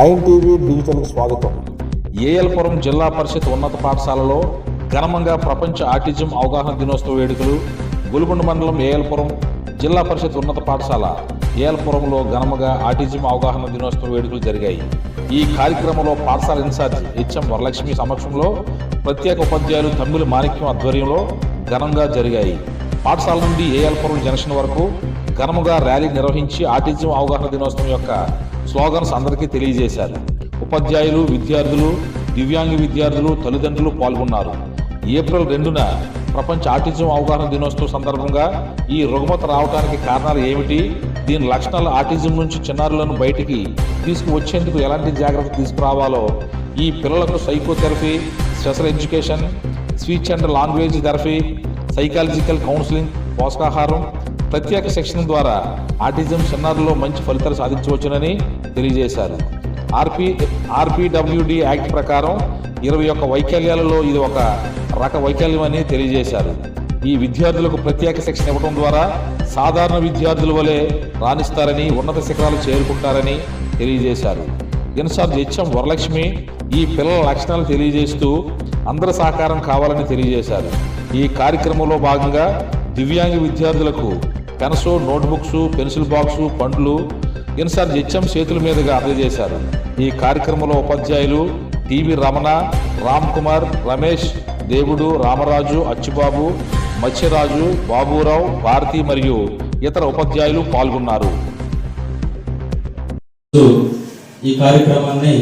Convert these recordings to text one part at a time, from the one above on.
Nine TV డిజిటల్కి స్వాగతం. ఏఎల్పురం జిల్లా పరిషత్ ఉన్నత పాఠశాలలో ఘనమంగా ప్రపంచ ఆటిజం అవగాహన దినోత్సవ వేడుకలు గులుగుండ మండలం ఏఎల్పురం జిల్లా పరిషత్ ఉన్నత పాఠశాల ఏఎల్పురంలో ఘనముగా ఆటిజం అవగాహన దినోత్సవ వేడుకలు జరిగాయి. ఈ కార్యక్రమంలో పాఠశాల ఇన్ఛార్జ్ హెచ్ఎం వరలక్ష్మి సమక్షంలో ప్రత్యేక ఉపాధ్యాయులు తమ్మిలి మాణిక్యం ఆధ్వర్యంలో ఘనంగా జరిగాయి. పాఠశాల నుండి ఏఎల్పురం జంక్షన్ వరకు ఘనముగా ర్యాలీ నిర్వహించి ఆటిజం అవగాహన దినోత్సవం యొక్క స్లోగన్స్ అందరికీ తెలియజేశారు. ఉపాధ్యాయులు విద్యార్థులు దివ్యాంగ విద్యార్థులు తల్లిదండ్రులు పాల్గొన్నారు. ఏప్రిల్ రెండున ప్రపంచ ఆటిజం అవగాహన దినోత్సవం సందర్భంగా ఈ రుగ్మత రావడానికి కారణాలు ఏమిటి? దీని లక్షణాలు ఆటిజం నుంచి చిన్నారులను బయటికి తీసుకువచ్చేందుకు ఎలాంటి జాగ్రత్త తీసుకురావాలో ఈ పిల్లలకు psychotherapy special education speech and language therapy psychological counselling పోషకాహారం ప్రత్యేక శిక్షణ ద్వారా ఆటిజం చిన్నారుల్లో మంచి ఫలితాలు సాధించవచ్చునని తెలియజేశారు. ఆర్పి ఆర్పిడబ్ల్యూడి యాక్ట్ ప్రకారం ఇరవై ఒక్క వైకల్యాలలో ఇది ఒక రక వైకల్యం అని తెలియజేశారు. ఈ విద్యార్థులకు ప్రత్యేక శిక్షణ ఇవ్వడం ద్వారా సాధారణ విద్యార్థుల వలె రాణిస్తారని ఉన్నత శిఖరాలు చేరుకుంటారని తెలియజేశారు. ఇన్ఛార్జ్ హెచ్ఎం వరలక్ష్మి ఈ పిల్లల లక్షణాలు తెలియజేస్తూ అందరి సహకారం కావాలని తెలియజేశారు. ఈ కార్యక్రమంలో భాగంగా దివ్యాంగ విద్యార్థులకు పెన్సు నోట్బుక్స్ పెన్సిల్ బాక్సు పండ్లు. ఇన్సార్జ్ ఇచ్చం చేతుల మీదుగా అందజేశారు. ఈ కార్యక్రమంలో ఉపాధ్యాయులు టివి రమణ రామ్ కుమార్ రమేష్ దేవుడు రామరాజు అచ్చుబాబు మత్స్యరాజు బాబురావు భారతి మరియు ఇతర ఉపాధ్యాయులు పాల్గొన్నారు. ఈ కార్యక్రమాన్ని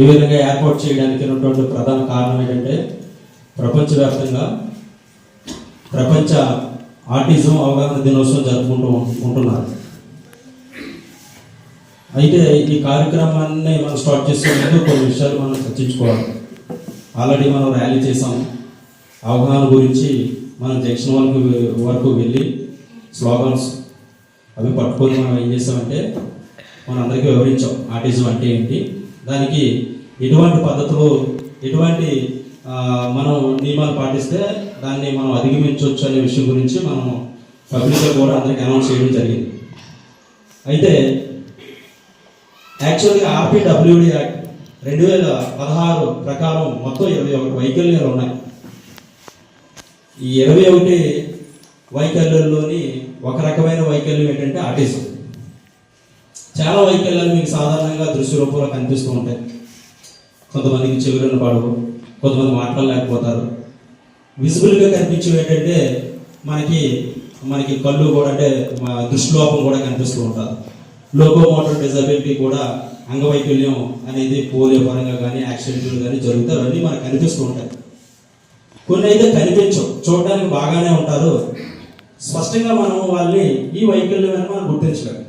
ఈ విధంగా ఏర్పాటు చేయడానికి ఉన్నటువంటి ప్రధాన కారణం ఏంటంటే ప్రపంచవ్యాప్తంగా ప్రపంచ ఆర్టిజం అవగాహన దినోత్సవం జరుపుకుంటూ ఉంటున్నారు. అయితే ఈ కార్యక్రమాన్ని మనం స్టార్ట్ చేసే ముందు కొన్ని విషయాలు మనం చర్చించుకోవాలి. ఆల్రెడీ మనం ర్యాలీ చేసాం. అవగాహన గురించి మనం జంక్షన్ వరకు వరకు వెళ్ళి స్లోగన్స్ అవి పట్టుకొని మనం ఏం చేసామంటే మన అందరికీ వివరించాం. ఆర్టిజం అంటే ఏంటి? దానికి ఎటువంటి పద్ధతులు ఎటువంటి మనం నియమాలు పాటిస్తే దాన్ని మనం అధిగమించవచ్చు అనే విషయం గురించి మనం పబ్లిక్గా కూడా అందరికి అనౌన్స్ చేయడం జరిగింది. అయితే యాక్చువల్గా ఆర్పిడబ్ల్యూడి యాక్ట్ రెండు వేల పదహారు ప్రకారం మొత్తం ఇరవై ఒకటి వైకల్యాలు ఉన్నాయి. ఈ ఇరవై ఒకటి వైకల్యంలోని ఒక రకమైన వైకల్యం ఏంటంటే ఆటిజం చాలా వైకల్యాలు మీకు సాధారణంగా దృశ్య రూపంలో కనిపిస్తూ ఉంటాయి. కొంతమందికి చెవులను పడవు. కొంతమంది మాట్లాడలేకపోతారు. విజిబుల్గా కనిపించేవి ఏంటంటే మనకి మనకి కళ్ళు కూడా అంటే దృష్టిలోపం కూడా కనిపిస్తూ ఉంటుంది లోకోమోటర్ డిజబిలిటీ కూడా అంగవైకల్యం అనేది పోలియో పరంగా కానీ యాక్సిడెంట్లు కానీ జరుగుతాయి అవన్నీ మనకు కనిపిస్తూ ఉంటాయి. కొన్ని అయితే కనిపించవు. చూడడానికి బాగానే ఉంటారు. స్పష్టంగా మనం వాళ్ళని ఈ వైకల్యం అని మనం గుర్తించలేము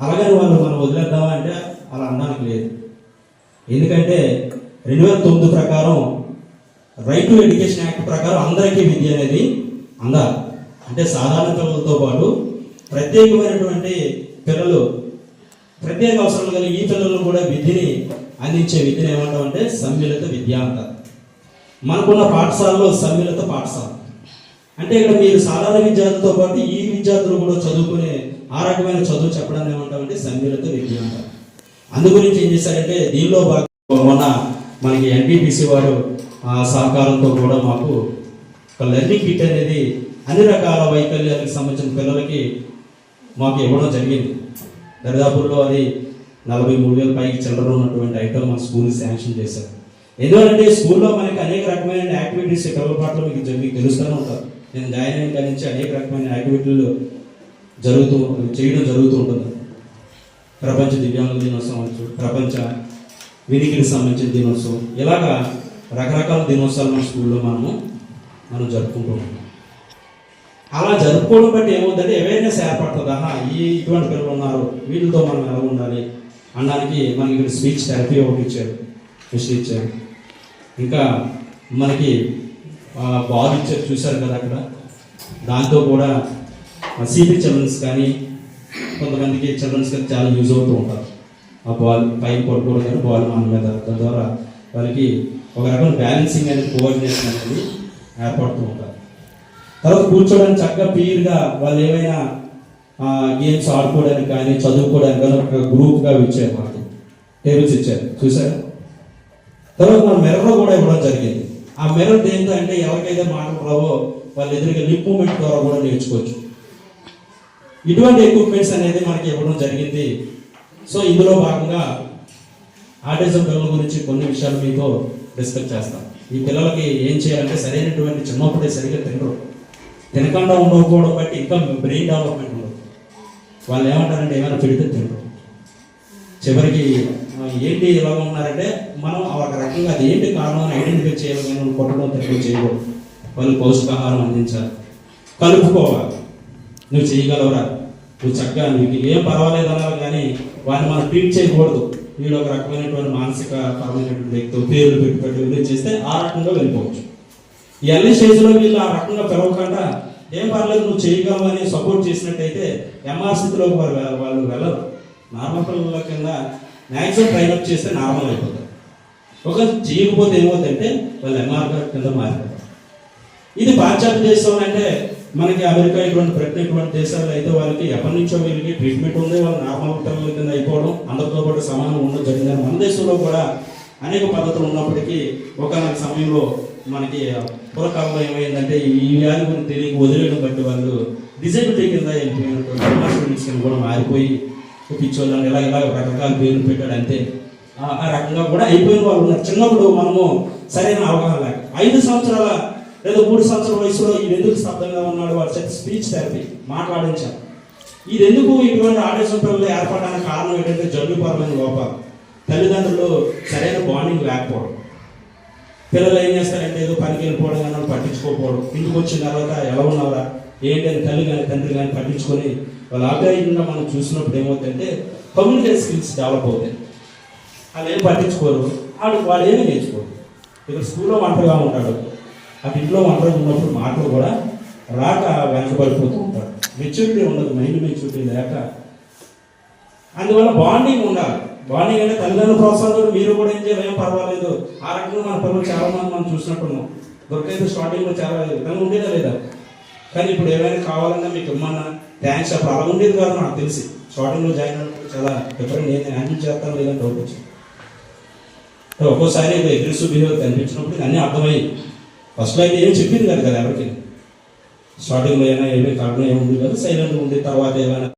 అలాగని వాళ్ళు మనం వదిలేద్దామా అంటే అలా అనడానికి లేదు. ఎందుకంటే రెండు వేల తొమ్మిది ప్రకారం రైట్ టు ఎడ్యుకేషన్ యాక్ట్ ప్రకారం అందరికీ విద్య అనేది అందాలి. అంటే సాధారణ పిల్లలతో పాటు ప్రత్యేకమైనటువంటి పిల్లలు ప్రత్యేక అవసరాలు కలిగి ఈ పిల్లలు కూడా విద్యని అందించే విద్యను ఏమంటామంటే సమ్మిళిత విద్య అంటారు. మనకున్న పాఠశాలలో సమ్మిళిత పాఠశాల. అంటే ఇక్కడ మీరు సాధారణ విద్యార్థులతో పాటు ఈ విద్యార్థులు కూడా చదువుకునే ఆ రకమైన చదువు చెప్పడాన్ని ఏమంటామంటే సమ్మిళిత విద్య అంటారు. అందు గురించి ఏం చేశారంటే దీనిలో భాగంగా మొన్న మనకి ఎన్టీపీసీ వారు సహకారంతో కూడా మాకు ఒక లెర్నింగ్ కిట్ అనేది అన్ని రకాల వైకల్యాలకు సంబంధించిన పిల్లలకి మాకు ఇవ్వడం జరిగింది. దరిదాపుల్లో అది నలభై మూడు వేల పైకి చిల్లర ఉన్నటువంటి ఐటమ్ మా స్కూల్ శాంక్షన్ చేశారు. ఎందుకంటే స్కూల్లో మనకి అనేక రకమైన యాక్టివిటీస్ పిల్లల మీకు మీకు తెలుస్తూనే ఉంటారు. నేను జాయిన్ అయిన కాడి నుంచి అనేక రకమైన యాక్టివిటీలు జరుగుతూ చేయడం జరుగుతూ ఉంటుంది. ప్రపంచ దివ్యాంగుల దినోత్సవం ప్రపంచ వినికిడికి సంబంధించిన దినోత్సవం. ఇలాగా రకరకాల దినోత్సవాలు మన స్కూల్లో మనము మనం జరుపుకుంటూ ఉంటాం. అలా జరుపుకోవడం బట్టి ఏమవుతుందంటే అవేర్నెస్ ఏర్పడుతుందా. ఈ ఇటువంటి పిల్లలు ఉన్నారు వీళ్ళతో మనం ఎలా ఉండాలి అనడానికి మనకి ఇక్కడ స్పీచ్ థెరపీ ఒకటి ఇచ్చారు మిషన్ ఇచ్చారు. ఇంకా మనకి బాల్ ఇచ్చారు చూశారు కదా అక్కడ. దాంతో కూడా సిపి చిల్డ్రన్స్ కానీ కొంతమందికి చిల్డ్రన్స్ కానీ చాలా యూజ్ అవుతూ ఉంటారు. ఆ బాల్ పైన పడుకోవడం కానీ బాల్ మన మీద దాని ద్వారా వాళ్ళకి ఒక రకం బ్యాలెన్సింగ్ అనేది కోఆర్డినేషన్ అనేది ఏర్పడుతూ ఉంటారు. తర్వాత కూర్చోవడానికి చక్కగా పీర్గా వాళ్ళు ఏమైనా గేమ్స్ ఆడుకోవడానికి కానీ చదువుకోవడానికి కానీ ఒక గ్రూప్గా ఇచ్చారు మాకు. టేబుల్స్ ఇచ్చారు. చూసారు తర్వాత మన మిర్రర్ కూడా ఇవ్వడం జరిగింది. ఆ మిర్రర్ దేంతో అంటే ఎవరికైతే మాటలు రావో వాళ్ళ ఎదురుగా లిప్ మూమెంట్ ద్వారా కూడా నేర్చుకోవచ్చు. ఇటువంటి ఎక్విప్మెంట్స్ అనేది మనకి ఇవ్వడం జరిగింది. సో ఇందులో భాగంగా ఆర్టిజం పిల్లల గురించి కొన్ని విషయాలు మీతో డిస్కస్ చేస్తాం. ఈ పిల్లలకి ఏం చేయాలంటే సరైనటువంటి చిన్నప్పుడే సరిగ్గా తినరు. తినకుండా ఉండకపోవడం బట్టి ఇంకా బ్రెయిన్ డెవలప్మెంట్ ఉండదు. వాళ్ళు ఏమంటారంటే ఏమైనా పెడితే తినరు. చివరికి ఏంటి ఇలా ఉన్నారంటే మనం ఒక రకంగా అది ఏంటి కారణం ఐడెంటిఫై చేయాలి కానీ కొట్టడం తినడం చేయకూడదు. వాళ్ళు పౌష్టికాహారం అందించాలి. కలుపుకోవాలి. నువ్వు చేయగలవరా? నువ్వు చక్కగా నీకు ఏం పర్వాలేదు అన్నారు కానీ వాడిని మనం ట్రీట్ చేయకూడదు. వీడు ఒక రకమైనటువంటి మానసిక పరమైనటువంటి వ్యక్తి పేర్లు పెట్టుబడి పెట్టి చేస్తే ఆ రకంగా వెళ్ళిపోవచ్చు. ఈ అన్ని స్టేజ్లో వీళ్ళు ఆ రకంగా పిలవకుండా ఏం పర్లేదు నువ్వు చేయగలవు అని సపోర్ట్ చేసినట్టయితే ఎంఆర్ స్థితిలో వారు వాళ్ళు వెళ్ళరు. నార్మల్ పిల్లల కింద మ్యాక్సిమం ట్రైనప్ చేస్తే నార్మల్ అయిపోతారు. ఒక చేయకపోతే ఏమవుతుందంటే వాళ్ళు ఎంఆర్ కింద మారిపోతారు. ఇది పాశ్చాత్య దేశం అంటే మనకి అమెరికా ఇటువంటి ప్రతి ఇటువంటి దేశాల్లో అయితే వాళ్ళకి ఎప్పటి నుంచో వీళ్ళకి ట్రీట్మెంట్ ఉంది వాళ్ళు నార్మల్ పిల్లల కింద అయిపోవడం అందరితో పాటు సమానం ఉండడం జరిగింది మన దేశంలో కూడా అనేక పద్ధతులు ఉన్నప్పటికీ ఒక సమయంలో మనకి పూర్వకాలంలో ఏమైందంటే ఈ వ్యాధి గురించి తెలియక వదిలేయడం బట్టి వాళ్ళు డిజైబిలిటీ కింద వెళ్ళిపోయినటువంటి కూడా మారిపోయి పిచ్చోళ్ళని ఇలా ఇలా రకరకాల పేర్లు పెట్టాడు అంతే. ఆ- ఆ రకంగా కూడా అయిపోయిన వాళ్ళు ఉన్నారు. చిన్నప్పుడు మనము సరైన అవగాహన లేక ఐదు సంవత్సరాల లేదా మూడు సంవత్సరాల వయసులో ఈయన ఎందుకు స్తబ్దంగా ఉన్నాడు వాడు స్పీచ్ థెరపీ మాట్లాడించారు ఇది ఎందుకు ఇటువంటి ఆడేసం పిల్లలు ఏర్పడడానికి కారణం ఏంటంటే జన్యుపరమైన లోపాలు. తల్లిదండ్రులు సరైన బాండింగ్ లేకపోవడం. పిల్లలు ఏం చేస్తారంటే ఏదో పనికి వెళ్ళిపోవడం కానీ పట్టించుకోకపోవడం. ఇంటికి వచ్చిన తర్వాత ఎలా ఉన్నారా ఏంటి అని తల్లి కానీ తండ్రి కానీ పట్టించుకొని వాళ్ళ ఆప్యాయంగా మనం చూసినప్పుడు ఏమవుతుందంటే కమ్యూనికేషన్ స్కిల్స్ డెవలప్ అవుతాయి. వాళ్ళు ఏం పట్టించుకోరు. వాడు వాళ్ళు ఏమీ నేర్చుకోరు. ఇక్కడ స్కూల్లో ఒంటరిగా ఉంటాడు. అటు ఇంట్లో ఒంటరిగా ఉన్నప్పుడు మాటలు కూడా రాక వెనకబడిపోతూ ఉంటాడు మెచ్యూరిటీ ఉండదు మైండ్ మెచ్యూరిటీ లేక. అందువల్ల బాండింగ్ ఉండాలి. బాండింగ్ అంటే తల్లిదండ్రులు ప్రోత్సాహం మీరు కూడా ఏం చేయాలి? ఏం పర్వాలేదు. ఆ రకంగా మన పిల్లలు చాలా మంది మనం చూసినట్టున్నాం. దొరికైతే స్టార్టింగ్లో చాలా విధంగా ఉండేదా లేదా? కానీ ఇప్పుడు ఏమైనా కావాలన్నా మీకు ఇమ్మన్నా. థ్యాంక్స్ అప్పుడు అలా ఉండేది కాదు నాకు తెలిసి. స్టార్టింగ్లో జాయిన్ అయినప్పుడు చాలా డిఫరెంట్ నేను హ్యాండిల్ చేస్తాను లేదని డౌట్ వచ్చింది. ఒక్కోసారి అగ్రెసివ్ బిహేవియర్ కనిపించినప్పుడు అన్నీ అర్థమయ్యాయి. ఫస్ట్లో అయితే ఏం చెప్పింది కాదు కదా ఎవరికి? స్టార్టింగ్లో అయినా ఏమీ కారణం ఏముంది కదా? సైలెంట్ ఉంది తర్వాత ఏమైనా